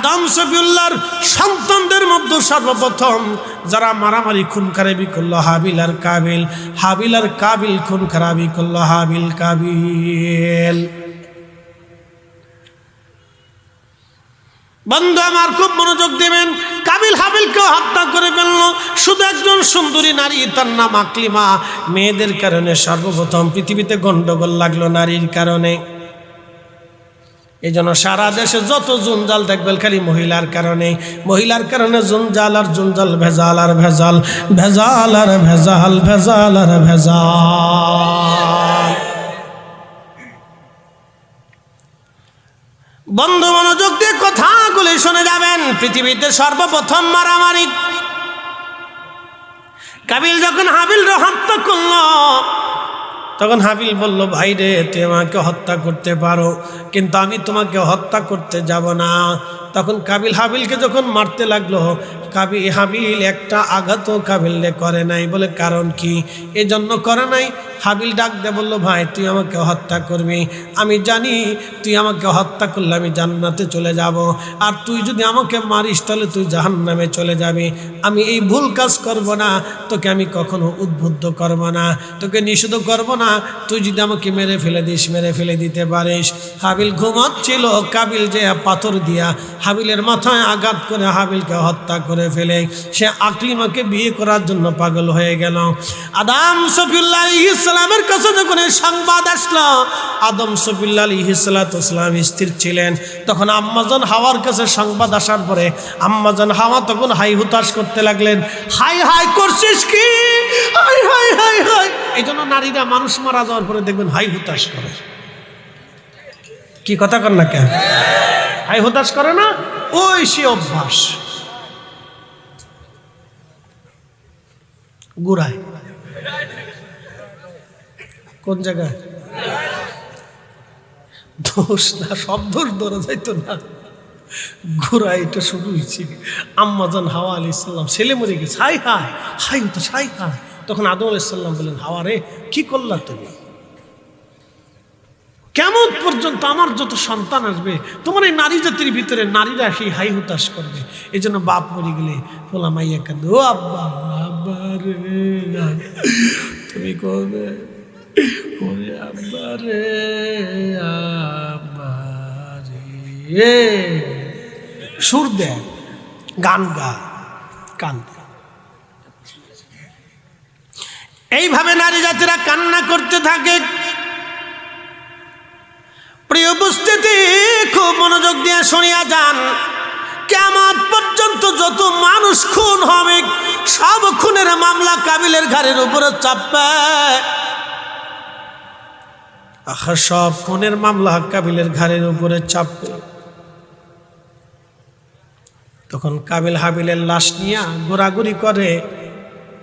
আদম সফিউল্লাহর সন্তানদের মধ্যে সর্বপ্রথম যারা মারামারি খুন খারাপি করল হাবিল আর কাবিল হাবিল আর কাবিল খুন খারাপি করল হাবিল কাবিল। বন্ধু আমার, খুব মনোযোগ দেবেন। কাবিল হাবিলকে হত্যা করে ফেলল। শুধু একজন সুন্দরী নারী, তার নাম আকলিমা। মেয়েদের কারণে সর্বপ্রথম পৃথিবীতে গন্ডগোল লাগল নারীর কারণে। এই জন্য সারা দেশে যত জঞ্জাল দেখবেন খালি মহিলার কারণে। মহিলার কারণে জঞ্জাল আর জঞ্জাল ভেজাল আর ভেজাল। ভেজাল আর ভেজাল ভেজাল আর ভেজাল। বন্ধু মনোযোগ দিয়ে কথাগুলি শুনে যাবেন। পৃথিবীতে সর্বপ্রথম মারামারি। কাবিল যখন হাবিল হত্যা করল তখন হাবিল বলল, ভাই রে তুই আমাকে হত্যা করতে পারো, কিন্তু আমি তোমাকে হত্যা করতে যাব না। তখন কাবিল হাবিলকে যখন মারতে লাগল কাবি হাবিল একটা আঘাতও কাবিলে করে নাই বলে কারণ কি? এজন্য করে নাই। হাবিল ডাক দে বলল, ভাই, তুই আমাকে হত্যা করবি। আমি জানি তুই আমাকে হত্যা করলে আমি জান্নাতে চলে যাব। আর তুই যদি আমাকে মারিস, তাহলে তুই জাহান্নামে চলে যাবি। আমি এই ভুল কাজ করব না। তোকে আমি কখনো উদ্বুদ্ধ করব না। তোকে নিষেধ করব না। তুই যদি আমাকে মেরে ফেলে দিস, মেরে ফেলে দিতে পারিস। হাবিল ঘুমাচ্ছিল। কাবিল যে পাথর দিয়া হাবিলের মাথায় আঘাত করে হাবিলকে হত্যা করে ফেলে। সে আকলিমাকে বিয়ে করার জন্য পাগল হয়ে গেল। আদাম সফিউল্লাহ ইসলামের কাছে যখন সংবাদ আসলো, আদম সফিল্লা ইসলাতাম স্থির ছিলেন। তখন আম্মাজন হাওয়ার কাছে সংবাদ আসার পরে আম্মাজন হাওয়া তখন হাই হুতাশ করতে লাগলেন। হাই হাই, করছিস কি? হাই হাই হাই হাই। এই জন্য নারীরা মানুষ মারা যাওয়ার পরে দেখবেন হাই হুতাশ করে। কি কথা কর না কেন? হাই হতাশ করে না? ওই সে অভ্যাস। গুড়ায়। কোন জায়গায়? দোষ না, সব দোষ ধরা যাইতো না। ঘোরা এটা শুরু হয়েছে। আম্মাজান হাওয়া আলি ইসলাম ছেলে মরে গেছে। হাই হাই হাই হতো হাই হাই। তখন আদম আলাইসাল্লাম বললেন, হাওয়া রে, কি করলা তুমি? কেমন পর্যন্ত আমার যত সন্তান আসবে, তোমার এই নারী জাতির ভিতরে নারীরা সেই হাই হুতাশ করবে। এই জন্য বাপ মরে গেলে, ফোলা মাইয়া কান্দে ও আব্বা তুমি সুর দে, গান গা কান্দে এইভাবে নারী জাতিরা কান্না করতে থাকে। প্রিয় উপস্থিতি, খুব মনোযোগ দিয়ে শুনিয়া যান। কেমন পর্যন্ত যত মানুষ খুন হবে, সব খুনের মামলা কাবিলের ঘাড়ের উপরে চাপবে আহা সব খুনের মামলা কাবিলের ঘাড়ের উপরে চাপবে তখন কাবিল হাবিলের লাশ নিয়ে ঘোরাঘুরি করে,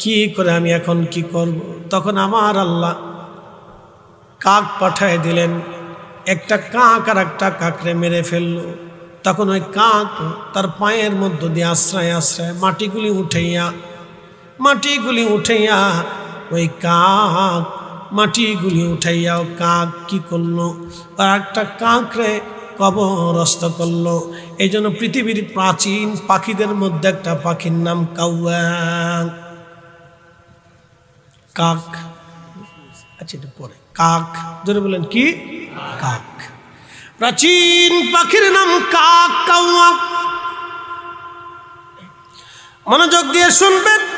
কি করে আমি এখন কি করব? তখন আমার আল্লাহ কাক পাঠায় দিলেন, একটা কাক আর একটা কাকরে মেরে ফেলল। তখন ওই কাক তার পায়ের মধ্য দিয়ে আশ্রয় আশ্রয় মাটিগুলি উঠাইয়া মাটিগুলি উঠাইয়া, ওই কাক, মাটিগুলি উঠাইয়া কাক কি করল? আর একটা কাকরে কবরস্থ করল। এই জন্য পৃথিবীর প্রাচীন পাখিদের মধ্যে একটা পাখির নাম কাউয়া কাক। আচ্ছা এটা পরে। কাক। ধরে বলেন, কি? কাক। প্রাচীন পাখির নাম কাক কাউয়া মনোযোগ দিয়ে শুনবেন।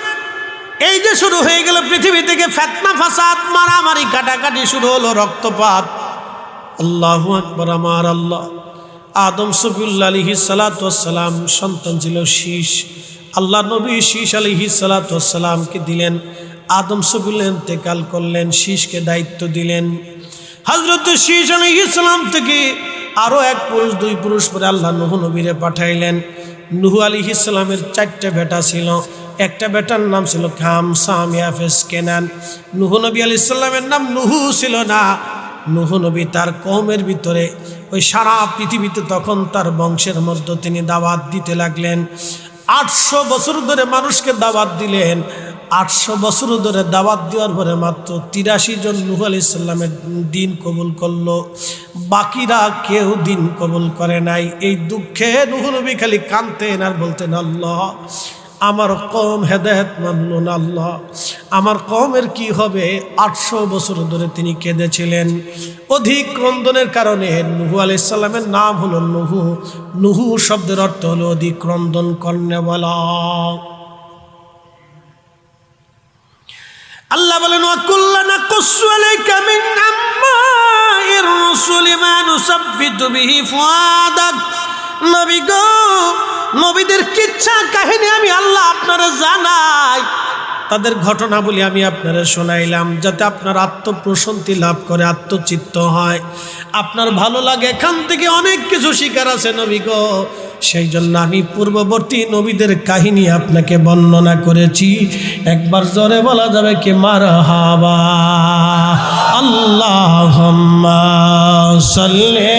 এই যে শুরু হয়ে গেল পৃথিবী থেকে ফেতনা, ফাসাদ, মারামারি, কাটাকাটি শুরু হলো রক্তপাত। আল্লাহ আকবর, আমার আল্লাহ। আদম সফিউল্লা আলহি সালাতাম সন্তান ছিল শীষ। আল্লাহ নবী শীষ আলহি সালাতামকে দিলেন। আদম সফিউল্লা ইন্তেকাল করলেন, শীষকে দায়িত্ব দিলেন। হজরত শীষ আলী ইসলাম থেকে আরও এক পুরুষ, দুই পুরুষ পরে আল্লাহ নুহ নবীরে পাঠাইলেন। নুহু আলী ইসলামের চারটে বেটা ছিল। একটা বেটার নাম ছিল খাম সাম ইয়াফেস কেনান। নুহু নবী আলী ইসলামের নাম নুহু ছিল না। নুহু নবী তার কৌমের ভিতরে, ওই সারা পৃথিবীতে তখন তার বংশের মধ্যে তিনি দাওয়াত দিতে লাগলেন। আটশো বছর ধরে মানুষকে দাওয়াত দিলেন। আটশো বছর ধরে দাওয়াত দেওয়ার পরে মাত্র তিরাশি জন নুহ আলি ইসলামের দিন কবুল করল। বাকিরা কেউ দিন কবুল করে নাই। এই দুঃখে নুহ নবী খালি কানতেন আর বলতেন, আল্লাহ আমার কম হেদায়ত মানল না আল্লাহ। আমার কমের কি হবে? আটশো বছর ধরে তিনি কেঁদেছিলেন। অধিক ক্রন্দনের কারণে নুহু আলাইসাল্লামের নাম হলো নুহু। নুহু শব্দের অর্থ হলো অধিক ক্রন্দন কর্ণে আল্লাহ বলেন ওয়াকুল্লানা কুসু আলাইকা আম্মাইর রাসূলি মা বিহি নবী গো, নবীদের কিচ্ছা তাদের ঘটনা বলি আমি আপনারা শোনাইলাম, যাতে আপনার আত্মপ্রশান্তি লাভ করে, আত্মচিত্ত হয়। আপনার ভালো লাগে, এখান থেকে অনেক কিছু শিকার আছে নবী গো। সেই জন্য আমি পূর্ববর্তী নবীদের কাহিনী আপনাকে বর্ণনা করেছি। একবার জোরে বলা যাবে কি মার হাবা আল্লাহ সাল্লি